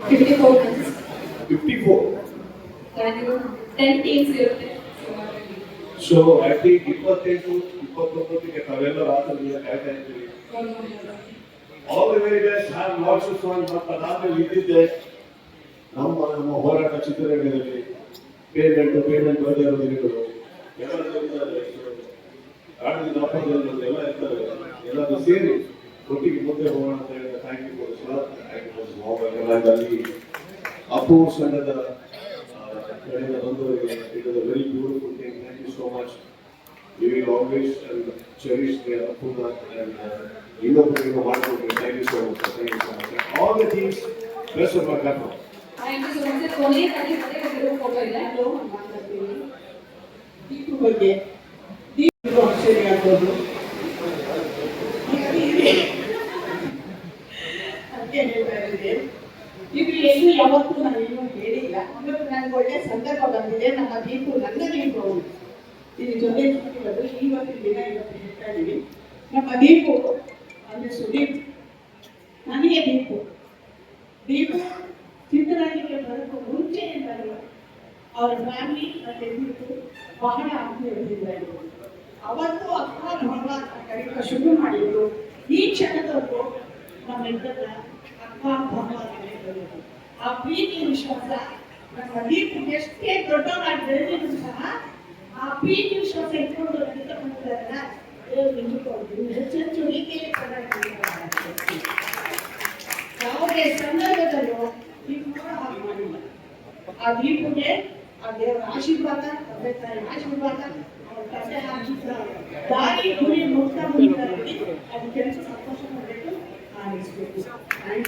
54 months. Fifty four And 10 teams ಇರುತ್ತೆ. So I think ಇಪ್ಪತ್ತೆಂಟು ಇಪ್ಪತ್ತೊಂಬತ್ತಕ್ಕೆ ತಾವೆಲ್ಲ ರಾತ್ರಿ ಕಾಯ್ತಾ ಇದ್ದೀವಿ all very best have lots of fun ಮತ್ತು ಅದಾದ್ಮೇಲೆ ಇದ್ದಿದ್ದೆ ನಮ್ಮ ನಮ್ಮ ಹೋರಾಟ ಚಿತ್ರರಂಗದಲ್ಲಿ ಪೇಮೆಂಟ್ ಪೇಮೆಂಟ್ ಬರದೇ ಇರೋ ದಿನಗಳು ಎಲ್ಲ ಇರ್ತಾರೆ ಎಲ್ಲ ಇರ್ತವೆ ಎಲ್ಲರೂ ಸೇರಿ. ಒಟ್ಟಿಗೆ ಮುಂದೆ ಹೋಗೋಣ ಅಂತ ಹೇಳಿ thank you for sir thank you for mobile ಅಲ್ಲಿ ಅಪ್ಪು ಸಂಘದ ಆ, ಕಡೆಯಿಂದ ಬಂದವರಿಗೆ it is a very beautiful thing thank you so much you will always cherish they ಅಪ್ಪುನ and ಇನ್ನೊಬ್ಬರಿಗೆ ಮಾಡ್ಕೊಡ್ರಿ thank you so much thank you so much all the teams best of luck ಅಪ್ಪ Thank you so much. sir. ಇದು ಎಷ್ಟು ಯಾವತ್ತೂ ನಾನು ಏನು ಹೇಳಿಲ್ಲ. ಇವತ್ತು ನನಗೆ ಒಳ್ಳೆ ಸಂದರ್ಭ ಬಂದಿದೆ. ನಮ್ಮ ದೀಪು ನನ್ನ ದೀಪು ಇದು ಜೊತೆ ಸಿಕ್ಕಿರೋದು ಇವತ್ತಿನ ದಿನ ಇವತ್ತು ಹೇಳ್ತಾ ಇದ್ದೀವಿ. ನಮ್ಮ ದೀಪು, ಅಂದ್ರೆ ಸುದೀಪ್ ನನಗೆ ದೀಪು. ದೀಪು ಚಿತ್ರರಂಗಕ್ಕೆ ಮುಂಚೆ ಮುಂಚೆಯಿಂದಲೂ ಅವರ ಫ್ಯಾಮಿಲಿ ಮತ್ತೆ ದೀಪು ಬಹಳ ಅಭಿವೃದ್ಧಿದ್ದಾರೆ ಅವತ್ತು ಅಕ್ಕ ಮಗ ಕರೀಕ ಶುರು ಮಾಡಿದ್ರು. ಈ ಕ್ಷಣದವರೆಗೂ ನಮ್ಮೆಲ್ಲರ ಅಕ್ಕ ಮಗ ಕರೀತಾರೆ. ಆ ಪ್ರೀತಿ ವಿಶ್ವಾಸ ನಮ್ಮ ದೀಪು ಎಷ್ಟೇ ದೊಡ್ಡವರಾಗಿ ಬೆಳೆದಿದ್ರು ಸಹ ಆ ಪ್ರೀತಿ ವಿಶ್ವಾಸ ಇಟ್ಕೊಂಡು ನಡೀತಾ ಬಂದಿದ್ದಾರಲ್ಲ ದೇವ್ರು ನಿಜಕ್ಕೂ ಅವ್ರಿಗೆ ಹೆಚ್ಚೆಚ್ಚು ರೀತಿಯಲ್ಲಿ ಚೆನ್ನಾಗಿ ಯಾವುದೇ ಸಂದರ್ಭದಲ್ಲೂ ದೀಪು ಹಾಗೆ ಮಾಡಿಲ್ಲ ಆ ದೀಪುಗೆ ಆ ದೇವರ ಆಶೀರ್ವಾದ ತಂದೆ ತಾಯಿ ಆಶೀರ್ವಾದ ಅವ್ರ ತಂದೆ ಹಾಕಿದ ದಾರಿ ಗುರಿ ಮುಕ್ತ ಮುಂದೆ ಅದು ಕೆಲಸ ಸಂತೋಷ కాలేజ్ అండ్